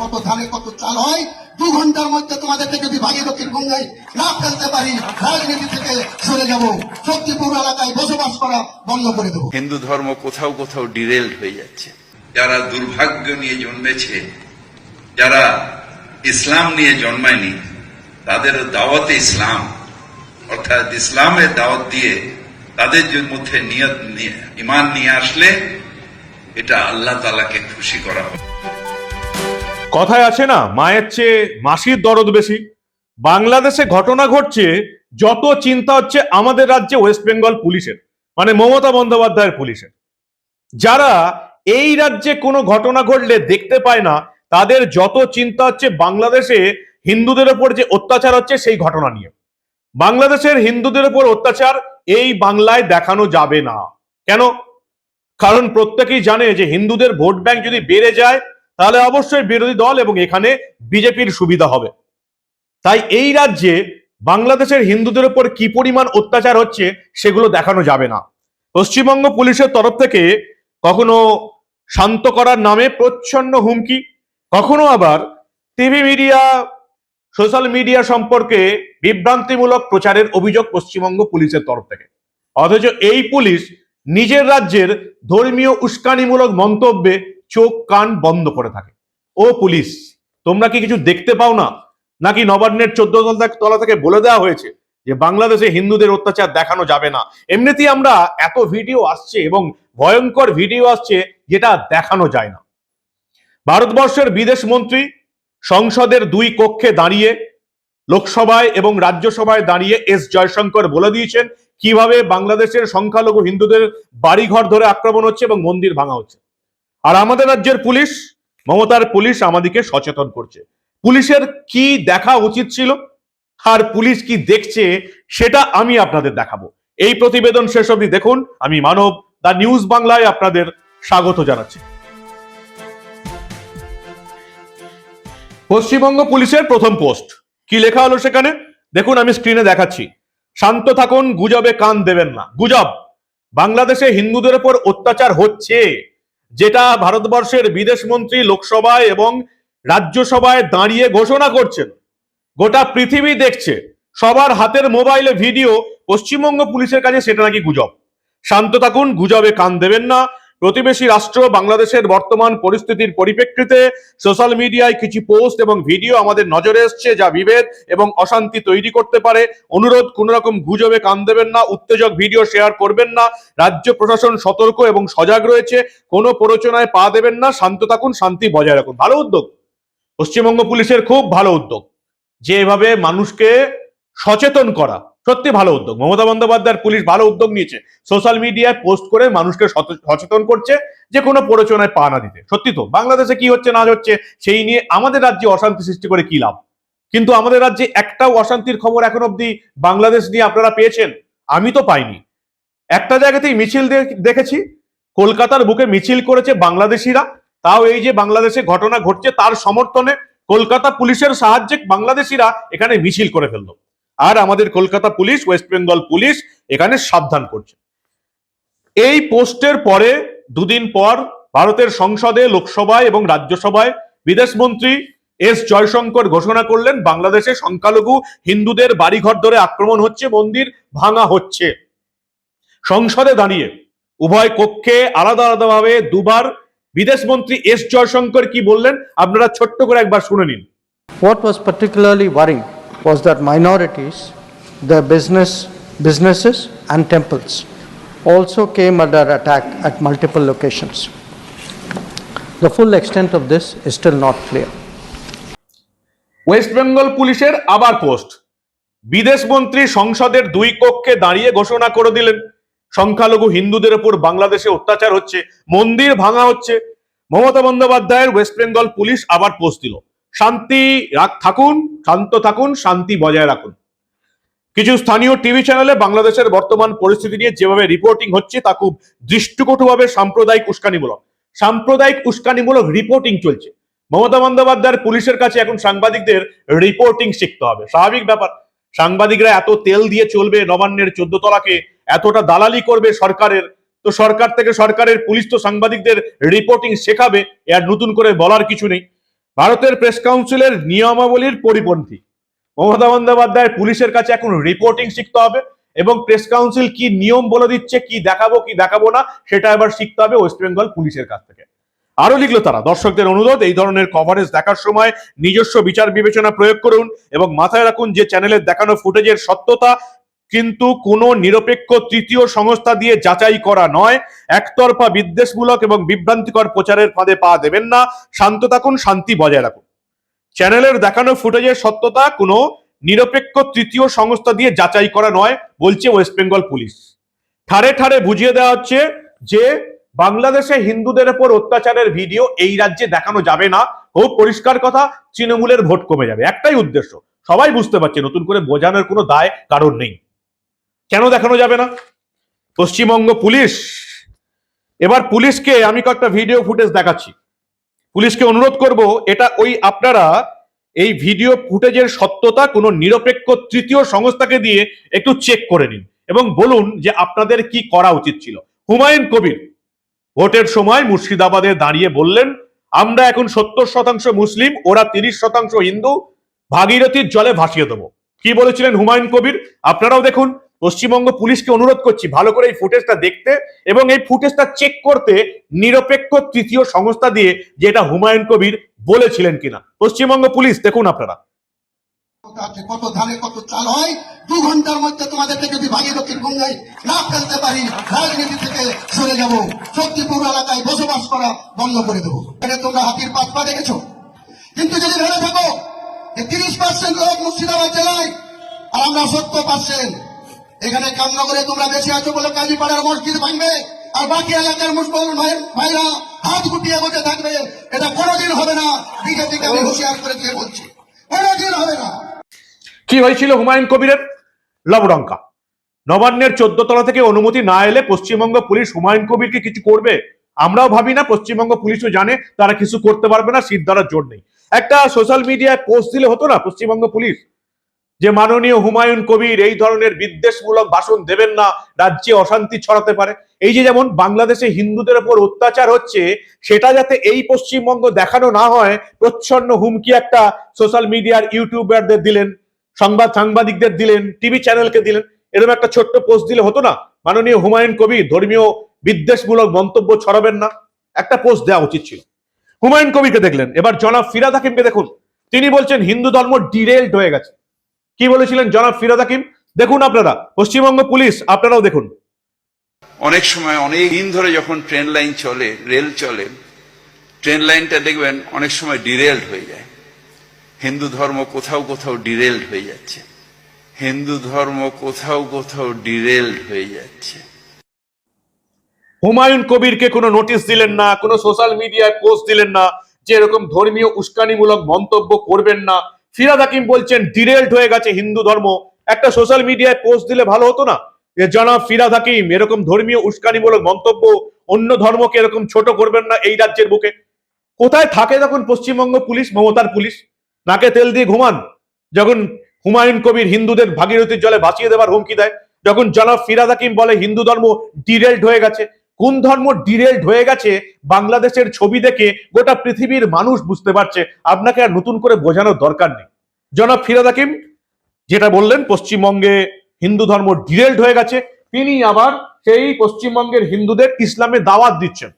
কত ধানে কত চাল হয়, দু ঘণ্টার মধ্যে তোমাদেরকে যদি ভাগীরথীর গঙ্গায় না ফেলতে পারি, রাজনীতি থেকে সরে যাব। শক্তিপুর এলাকায় বসবাস করা বন্ধ করে দেবো। হিন্দু ধর্ম কোথাও কোথাও ডিরেলড হয়ে যাচ্ছে। যারা দুর্ভাগ্য নিয়ে জন্মেছে, যারা ইসলাম নিয়ে জন্মায়নি, তাদের দাওয়াতে ইসলাম, অর্থাৎ ইসলামের দাওয়াত দিয়ে তাদের মধ্যে নিয়ত নিয়ে, ইমান নিয়ে আসলে এটা আল্লাহ তালাকে খুশি করা হবে। কথায় আছে না, মায়ের চেয়ে মাসির দরদ বেশি। বাংলাদেশে ঘটনা ঘটছে, যত চিন্তা হচ্ছে আমাদের রাজ্যে ওয়েস্ট বেঙ্গল পুলিশের মানে মমতা বন্দ্যোপাধ্যায়ের পুলিশের। যারা এই রাজ্যে কোনো ঘটনা ঘটলে দেখতে পায় না, তাদের যত চিন্তা হচ্ছে বাংলাদেশে হিন্দুদের ওপর যে অত্যাচার হচ্ছে সেই ঘটনা নিয়ে। বাংলাদেশের হিন্দুদের উপর অত্যাচার এই বাংলায় দেখানো যাবে না। কেন? কারণ প্রত্যেকেই জানে যে হিন্দুদের ভোট ব্যাংক যদি বেড়ে যায় তাহলে অবশ্যই বিরোধী দল এবং এখানে বিজেপির সুবিধা হবে। তাই এই রাজ্যে বাংলাদেশের হিন্দুদের উপর কি পরিমাণ অত্যাচার হচ্ছে সেগুলো দেখানো যাবে না। পশ্চিমবঙ্গ পুলিশের তরফ থেকে কখনো শান্ত করার নামে প্রচ্ছন্ন হুমকি, কখনো আবার টিভি মিডিয়া, সোশ্যাল মিডিয়া সম্পর্কে বিভ্রান্তিমূলক প্রচারের অভিযোগ পশ্চিমবঙ্গ পুলিশের তরফ থেকে। অথচ এই পুলিশ নিজের রাজ্যের ধর্মীয় উস্কানিমূলক মন্তব্যে চোখ কান বন্ধ করে থাকে। ও পুলিশ, তোমরা কি কিছু দেখতে পাও না? নাকি নবান্নের চোদ্দ তলা থেকে বলে দেওয়া হয়েছে যে, বাংলাদেশে হিন্দুদের অত্যাচার দেখানো যাবে না। এমনিতেই আমরা এত ভিডিও আসছে এবং ভয়ঙ্কর ভিডিও আসছে যেটা দেখানো যায় না। ভারতবর্ষের বিদেশ মন্ত্রী সংসদের দুই কক্ষে দাঁড়িয়ে, লোকসভায় এবং রাজ্যসভায় দাঁড়িয়ে এস জয়শঙ্কর বলে দিয়েছেন কীভাবে বাংলাদেশের সংখ্যালঘু হিন্দুদের বাড়িঘর ধরে আক্রমণ হচ্ছে এবং মন্দির ভাঙা হচ্ছে। আর আমাদের রাজ্যের পুলিশ, মমতার পুলিশ আমাদেরকে সচেতন করছে। পুলিশের কি দেখা উচিত ছিল, আর পুলিশ কি দেখছে, সেটা আমি আপনাদের দেখাবো। এই প্রতিবেদন শেষ অবধি দেখুন। আমি মানব, দা নিউজ বাংলায় আপনাদের স্বাগত জানাচ্ছি। পশ্চিমবঙ্গ পুলিশের প্রথম পোস্ট। কি লেখা হলো সেখানে? দেখুন, আমি স্ক্রিনে দেখাচ্ছি। শান্ত থাকুন, গুজবে কান দেবেন না। গুজব! বাংলাদেশে হিন্দুদের উপর অত্যাচার হচ্ছে। যেটা ভারতবর্ষের বিদেশ মন্ত্রী লোকসভায় এবং রাজ্যসভায় দাঁড়িয়ে ঘোষণা করছেন। গোটা পৃথিবী দেখছে। সবার হাতের মোবাইলে ভিডিও, পশ্চিমবঙ্গ পুলিশের কাছে সেটা নাকি গুজব। শান্ত থাকুন, গুজবে কান দেবেন না। প্রতিবেশী রাষ্ট্র বাংলাদেশের বর্তমান পরিস্থিতির পরিপ্রেক্ষিতে সোশ্যাল মিডিয়ায় কিছু পোস্ট এবং ভিডিও আমাদের নজরে এসছে যা বিভেদ এবং অশান্তি তৈরি করতে পারে। অনুরোধ, কোন রকম গুজবে কান দেবেন না, উত্তেজক ভিডিও শেয়ার করবেন না, রাজ্য প্রশাসন সতর্ক এবং সজাগ রয়েছে, কোনো প্ররোচনায় পা দেবেন না, শান্ত থাকুন, শান্তি বজায় রাখুন। ভালো উদ্যোগ। পশ্চিমবঙ্গ পুলিশের খুব ভালো উদ্যোগ। যে এভাবে মানুষকে সচেতন করা সত্যি ভালো উদ্যোগ। মমতা বন্দ্যোপাধ্যায়ের পুলিশ ভালো উদ্যোগ নিয়েছে। সোশ্যাল মিডিয়ায় পোস্ট করে মানুষকে সচেতন করছে যে কোনো প্ররোচনায় পা না দিতে। সত্যি তো? বাংলাদেশে কি হচ্ছে, না হচ্ছে, সেই নিয়ে আমাদের রাজ্যে অশান্তি সৃষ্টি করে কি লাভ? কিন্তু আমাদের রাজ্যে একটাও অশান্তির খবর এখন অব্দি বাংলাদেশ নিয়ে আপনারা পেয়েছেন। আমি তো পাইনি। একটা জায়গাতেই মিছিল দেখেছি। কলকাতার বুকে মিছিল করেছে বাংলাদেশিরা। তাও এই যে বাংলাদেশে ঘটনা ঘটছে, তার সমর্থনে কলকাতা পুলিশের সাহায্যে বাংলাদেশিরা এখানে মিছিল করে ফেলল। আর আমাদের Kolkata police West Bengal police এখানে সাবধান করছে। এই পোস্টের পরে দুদিন পর ভারতের সংসদে, লোকসভায় এবং রাজ্যসভায় বিদেশ মন্ত্রী এস জয়শঙ্কর ঘোষণা করলেন, বাংলাদেশে সংখ্যালঘু হিন্দুদের বাড়িঘর ধরে আক্রমণ হচ্ছে, মন্দির ভাঙা হচ্ছে। সংসদে দাঁড়িয়ে উভয় কক্ষে আলাদা আলাদাভাবে দুবার বিদেশ মন্ত্রী এস জয়শঙ্কর কি বললেন, আপনারা ছোট্ট করে একবার শুনে নিন। What was particularly worrying was that minorities, the business, businesses and temples also came under attack at multiple locations. The full extent of this is still not clear. West Bengal পুলিশের আবার পোস্ট বিদেশ মন্ত্রী সংসদের দুই কক্ষে দাঁড়িয়ে ঘোষণা করে দিলেন সংখ্যালঘু হিন্দুদের উপর বাংলাদেশে অত্যাচার হচ্ছে মন্দির ভাঙা হচ্ছে মমতা বন্দ্যোপাধ্যায়ের ওয়েস্ট বেঙ্গল পুলিশ আবার পোস্ট দিল শান্তি থাকুন, শান্ত থাকুন, শান্তি বজায় রাখুন। কিছু স্থানীয় টিভি চ্যানেলে বাংলাদেশের বর্তমান পরিস্থিতি নিয়ে যেভাবে রিপোর্টিং হচ্ছে, তা খুব দৃষ্টিকটুভাবে সাম্প্রদায়িক উস্কানিমূলক। সাম্প্রদায়িক উস্কানিমূলক রিপোর্টিং চলছে। মমতা বন্দ্যোপাধ্যায়ের পুলিশের কাছে এখন সাংবাদিকদের রিপোর্টিং শিখতে হবে। স্বাভাবিক ব্যাপার, সাংবাদিকরা এত তেল দিয়ে চলবে, নবান্নের চোদ্দ তলাকে এতটা দালালি করবে সরকারের, তো সরকার থেকে সরকারের পুলিশ তো সাংবাদিকদের রিপোর্টিং শেখাবে আর নতুন করে বলার কিছু নেই। ভারতের প্রেস কাউন্সিলের নিয়মাবলীর পরিপন্থী। মমতা বন্দ্যোপাধ্যায় পুলিশের কাছে এখন রিপোর্টিং শিখতে হবে এবং প্রেস কাউন্সিল কি নিয়ম বলে দিচ্ছে, কি দেখাবো কি দেখাবো না, সেটা এবার শিখতে হবে ওয়েস্ট বেঙ্গল পুলিশের কাছ থেকে। আরও লিখলো তারা, দর্শকদের অনুরোধ, এই ধরনের কভারেজ দেখার সময় নিজস্ব বিচার বিবেচনা প্রয়োগ করুন এবং মাথায় রাখুন যে চ্যানেলের দেখানো ফুটেজের সত্যতা কিন্তু কোনো নিরপেক্ষ তৃতীয় সংস্থা দিয়ে যাচাই করা নয়। একতরফা বিদ্বেষমূলক এবং বিভ্রান্তিকর প্রচারের ফাঁদে পা দেবেন না। শান্ত থাকুন, শান্তি বজায় রাখুন। চ্যানেলের দেখানো ফুটেজের সত্যতা কোনো নিরপেক্ষ তৃতীয় সংস্থা দিয়ে যাচাই করা নয়, বলছে ওয়েস্ট বেঙ্গল পুলিশ। ঠারে ঠারে বুঝিয়ে দেওয়া হচ্ছে যে, বাংলাদেশে হিন্দুদের উপর অত্যাচারের ভিডিও এই রাজ্যে দেখানো যাবে না। খুব পরিষ্কার কথা, তৃণমূলের ভোট কমে যাবে। একটাই উদ্দেশ্য। সবাই বুঝতে পারছে, নতুন করে বোঝানোর কোনো দায় কারণ নেই। কেন দেখানো যাবে না? পশ্চিমবঙ্গ পুলিশ। এবার পুলিশকে আমি কয়েকটা ভিডিও ফুটেজ দেখাচ্ছি। পুলিশকে অনুরোধ করব, এটা ওই আপনারা এই ভিডিও ফুটেজের সত্যতা, কোনো নিরপেক্ষ তৃতীয় সংস্থাকে দিয়ে একটু চেক করে নিন এবং বলুন যে আপনাদের কি করা উচিত ছিল। হুমায়ুন কবির ভোটের সময় মুর্শিদাবাদে দাঁড়িয়ে বললেন, আমরা এখন সত্তর শতাংশ মুসলিম, ওরা তিরিশ শতাংশ হিন্দু, ভাগীরথীর জলে ভাসিয়ে দেবো। কি বলেছিলেন হুমায়ুন কবির? আপনারাও দেখুন। পশ্চিমবঙ্গ পুলিশকে অনুরোধ করছি ভালো করে এই ফুটেজটা দেখতে এবং এই ফুটেজটা চেক করতে নিরপেক্ষ তৃতীয় সংস্থা দিয়ে যে এটা হুমায়ুন কবির বলেছিলেন কিনা। পশ্চিমবঙ্গ পুলিশ, দেখুন আপনারা। কত ধানে কত চাল হয়? দু ঘণ্টার মধ্যে তোমাদেরকে যদি ভাগীরথীর গঙ্গায় না ফেলতে পারি, রাজনীতি থেকে সরে যাব, শক্তিপুর এলাকায় বসবাস করা বন্ধ করে দেবো। এটা তোমরা হাতির পাত পা দেখেছ? কিন্তু যদি ভেবে থাকো তিরিশ পার্সেন্ট লোক মুর্শিদাবাদ জেলায়, আর আমরা সত্তর পার্সেন্ট এখানে কামনগরে তোমরা বেশি আছো বলে কাজীপাড়ার মসজিদ ভাঙবে, আর বাকি এলাকার মুসলমান ভাই- ভাইরা হাত গুটিয়ে বসে থাকবে। এটা কোনোদিন হবে না। বিজেপিকে আমি হুঁশিয়ার করে দিয়ে বলছি, কোনোদিন হবে না। কি হয়েছিল হুমায়ুন কবিরের? লবডঙ্কা। নবান্নের চোদ্দ তলা থেকে অনুমতি না এলে পশ্চিমবঙ্গ পুলিশ হুমায়ুন কবিরকে কিছু করবে? আমরাও ভাবি না, পশ্চিমবঙ্গ পুলিশও জানে, তারা কিছু করতে পারবে না দ্বারা জোর নেই। একটা সোশ্যাল মিডিয়ায় পোস্ট দিলে হতো না, পশ্চিমবঙ্গ পুলিশ? যে মাননীয় হুমায়ুন কবির এই ধরনের বিদ্বেষমূলক ভাষণ দেবেন না, রাজ্যে অশান্তি ছড়াতে পারে। এই যে যেমন বাংলাদেশে হিন্দুদের উপর অত্যাচার হচ্ছে, সেটা যাতে এই পশ্চিমবঙ্গ দেখানো না হয়, প্রচ্ছন্ন হুমকি একটা সোশ্যাল মিডিয়ার ইউটিউবারদের দিলেন, সংবাদ সাংবাদিকদের দিলেন, টিভি চ্যানেলকে দিলেন, এরকম একটা ছোট্ট পোস্ট দিলে হতো না? মাননীয় হুমায়ুন কবির ধর্মীয় বিদ্বেষমূলক মন্তব্য ছড়াবেন না। একটা পোস্ট দেওয়া উচিত ছিল। হুমায়ুন কবিকে দেখলেন। এবার জনাব ফিরাদ হাকিমকে দেখুন। তিনি বলছেন, হিন্দু ধর্ম ডিরেল্ড হয়ে গেছে। কি বলেছিলেন জনাব ফিরাদ হাকিম? দেখুন আপনারা পশ্চিমবঙ্গ পুলিশ আপনারাও দেখুন। অনেক সময় অনেক দিন ধরে যখন ট্রেন লাইন চলে রেল চলে ট্রেন লাইনটা দেখবেন অনেক সময় ডিরেলড হয়ে যায়। হিন্দু ধর্ম কোথাও কোথাও ডিরেলড হয়ে যাচ্ছে। হিন্দু ধর্ম কোথাও কোথাও ডিরেলড হয়ে যাচ্ছে। হুমায়ুন কবিরকে কোনো নোটিশ দিলেন না কোনো সোশ্যাল মিডিয়ায় পোস্ট দিলেন না যে এরকম ধর্মীয় উস্কানিমূলক মন্তব্য করবেন না। ফিরাদ হাকিম বলছেন ডিরেল্ড হয়ে গেছে হিন্দু ধর্ম। একটা সোশ্যাল মিডিয়ায় পোস্ট দিলে ভালো হতো না? যে জানা ফিরাদ হাকিম, এরকম ধর্মীয় উস্কানিমূলক মন্তব্য অন্য ধর্মকে এরকম ছোট করবেন না এই রাজ্যের বুকে? কোথায় থাকে তখন পশ্চিমবঙ্গ পুলিশ, মমতার পুলিশ? নাকে তেল দিয়ে ঘুমান। যখন হুমায়ুন কবির হিন্দুদের ভাগীরথীর জলে ভাসিয়ে দেবার হুমকি দেয়। যখন জনাব ফিরাদ হাকিম বলে, হিন্দু ধর্ম ডিরেল্ড হয়ে গেছে। কোন ধর্ম ডিরেল্ড হয়ে গেছে বাংলাদেশের ছবি দেখে গোটা পৃথিবীর মানুষ বুঝতে পারছে। আপনাকে আর নতুন করে বোঝানোর দরকার নেই। জনাব ফিরাদ হাকিম যেটা বললেন পশ্চিমবঙ্গে হিন্দু ধর্ম ডিরেল্ড হয়ে গেছে তিনি আবার সেই পশ্চিমবঙ্গের হিন্দুদের ইসলামে দাওয়াত দিচ্ছেন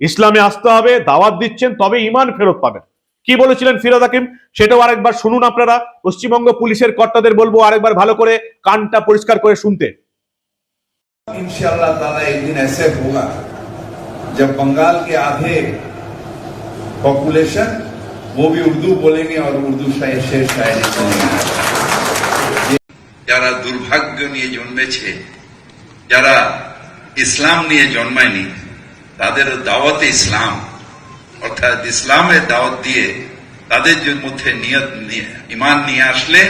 ইসলামে আসতে হবে দাওয়াত দিচ্ছেন তবে ইমান ফেরত পাবেন কি বলেছিলেন ফিরাদ হাকিম সেটাও আরেকবার শুনুন আপনারা পশ্চিমবঙ্গ পুলিশের কর্তাদের বলবো আরেকবার ভালো করে কানটা পরিষ্কার করে শুনতে इंशाल्लाह ताला एक दिन ऐसे होगा जब बंगाल के आधे पॉपुलेशन वो भी उर्दू बोलेंगे और उर्दू शायर शेर शायरी करेंगे যারা দুর্ভাগ্য নিয়ে জন্মেছে যারা ইসলাম নিয়ে জন্মায়নি তাদের দাওয়াতে ইসলাম অর্থাৎ ইসলামের দাওয়াত দিয়ে তাদের যে মধ্যে নিয়ত নিয়ে ইমান নিয়ে আসলে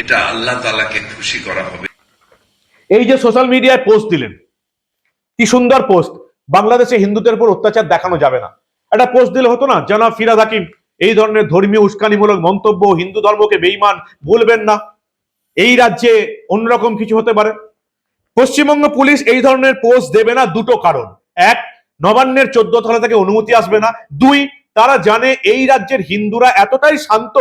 এটা আল্লাহ তালাকে খুশি করা হবে এই যে সোশ্যাল মিডিয়ায় পোস্ট দিলেন কি সুন্দর পোস্ট বাংলাদেশে হিন্দুদের উপর অত্যাচার দেখানো যাবে না একটা পোস্ট দিলে হতো না, জনাব ফিরাদ হাকিম, এই ধরনের ধর্মীয় উস্কানিমূলক মন্তব্য হিন্দু ধর্মকে বেইমান বলবেন না। এই রাজ্যে অন্যরকম কিছু হতে পারে। পশ্চিমবঙ্গ পুলিশ এই ধরনের পোস্ট দেবে না দুটো কারণ। এক, নবান্নের চোদ্দ তলা থেকে অনুমতি আসবে না। দুই, তারা জানে এই রাজ্যের হিন্দুরা এতটাই শান্ত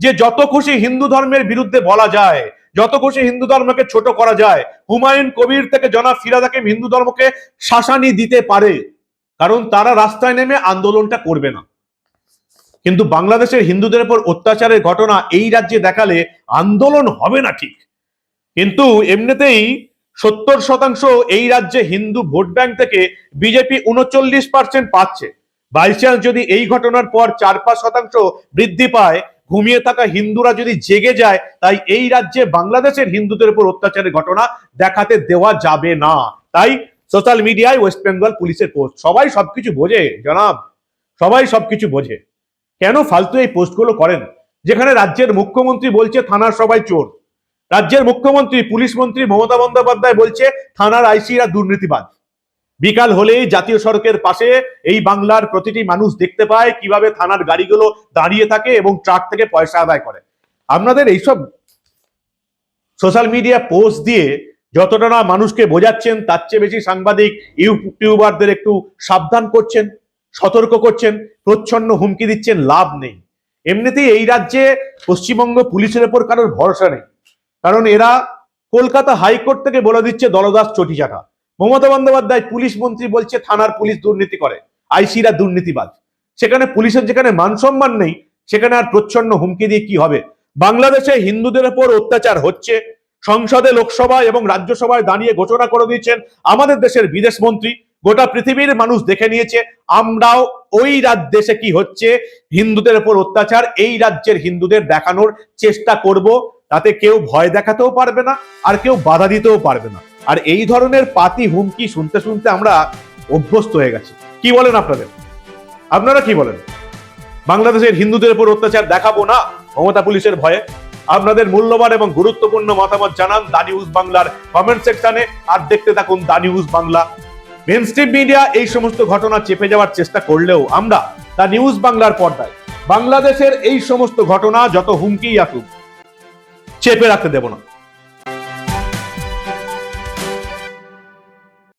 যে যত খুশি হিন্দু ধর্মের বিরুদ্ধে বলা যায়, যত খুশি হিন্দু ধর্মকে ছোট করা যায়, হুমায়ুন কবির থেকে জনা ফিরাদ হাকিম হিন্দু ধর্মকে শাসানি দিতে পারে। কারণ তারা রাস্তায় নেমে আন্দোলনটা করবে না। কিন্তু বাংলাদেশের হিন্দুদের উপর অত্যাচারের ঘটনা এই রাজ্যে দেখালে আন্দোলন হবে না ঠিক। কিন্তু এমনিতেই সত্তর শতাংশ এই রাজ্যে হিন্দু ভোট ব্যাংক থেকে বিজেপি উনচল্লিশ পার্সেন্ট পাচ্ছে। বাই চান্স যদি এই ঘটনার পর চার পাঁচ শতাংশ বৃদ্ধি পায়, ঘুমিয়ে থাকা হিন্দুরা যদি জেগে যায়, তাই এই রাজ্যে বাংলাদেশের হিন্দুদের উপর অত্যাচারের ঘটনা দেখাতে দেওয়া যাবে না। তাই সোশ্যাল মিডিয়ায় ওয়েস্ট বেঙ্গল পুলিশের পোস্ট সবাই সবকিছু বোঝে, জনাব। সবাই সবকিছু বোঝে। কেন ফালতু এই পোস্টগুলো করেন? যেখানে রাজ্যের মুখ্যমন্ত্রী বলছে, থানার সবাই চোর। রাজ্যের মুখ্যমন্ত্রী, পুলিশ মন্ত্রী মমতা বন্দ্যোপাধ্যায় বলছে, থানার আইসিরা দুর্নীতিবাদ বিকাল হলেই জাতীয় সড়কের পাশে এই বাংলার প্রতিটি মানুষ দেখতে পায় কীভাবে থানার গাড়িগুলো দাঁড়িয়ে থাকে এবং ট্রাক থেকে পয়সা আদায় করে। আপনাদের এইসব সোশ্যাল মিডিয়া পোস্ট দিয়ে যতটা না মানুষকে বোঝাচ্ছেন, তার চেয়ে বেশি সাংবাদিক ইউটিউবারদের একটু সাবধান করছেন, সতর্ক করছেন, প্রচ্ছন্ন হুমকি দিচ্ছেন, লাভ নেই। এমনিতেই এই রাজ্যে পশ্চিমবঙ্গ পুলিশের উপর কারোর ভরসা নেই। কারণ এরা কলকাতা হাইকোর্ট থেকে বলে দিচ্ছে, দলদাস চটিচাটা মমতা বন্দ্যোপাধ্যায় পুলিশ মন্ত্রী বলছে, থানার পুলিশ দুর্নীতি করে, আইসিরা দুর্নীতিবাদ সেখানে পুলিশের যেখানে মান সম্মান নেই, সেখানে আর প্রচ্ছন্ন হুমকি দিয়ে কি হবে? বাংলাদেশে হিন্দুদের উপর অত্যাচার হচ্ছে সংসদে লোকসভা এবং রাজ্যসভায় দাঁড়িয়ে ঘোষণা করে দিয়েছেন, আমাদের দেশের বিদেশ মন্ত্রী। গোটা পৃথিবীর মানুষ দেখে নিয়েছে, আমরাও ওই রাজ্য দেশে কি হচ্ছে। হিন্দুদের উপর অত্যাচার, এই রাজ্যের হিন্দুদের দেখানোর চেষ্টা করব। তাতে কেউ ভয় দেখাতেও পারবে না, আর কেউ বাধা দিতেও পারবে না। আর এই ধরনের পাতি হুমকি শুনতে শুনতে আমরা অভ্যস্ত হয়ে গেছি। কি বলেন আপনাদের? আপনারা কি বলেন? বাংলাদেশের হিন্দুদের উপর অত্যাচার দেখাবো না, মমতা পুলিশের ভয়ে? আপনাদের মূল্যবান এবং গুরুত্বপূর্ণ মতামত জানান দা নিউজ বাংলার কমেন্ট সেকশনে আর দেখতে থাকুন the news Bangla. Mainstream media এই সমস্ত ঘটনা চেপে যাওয়ার চেষ্টা করলেও আমরা দা নিউজ বাংলার পর্দায়। বাংলাদেশের এই সমস্ত ঘটনা যত হুমকিই আসুক, চেপে রাখতে দেব না।